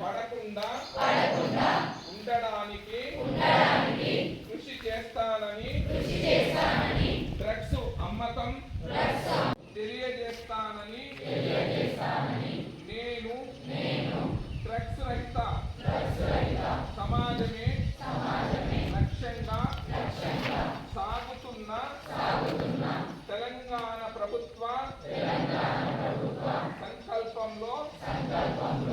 పడకుండా ఉండడానికి కృషి చేస్తానని డ్రగ్స్ అమ్మకం తెలియజేస్తానని నేను డ్రగ్స్ రహిత సమాజమే లక్ష్యంగా సాగుతున్న తెలంగాణ ప్రభుత్వ Telangana one Lord. And that one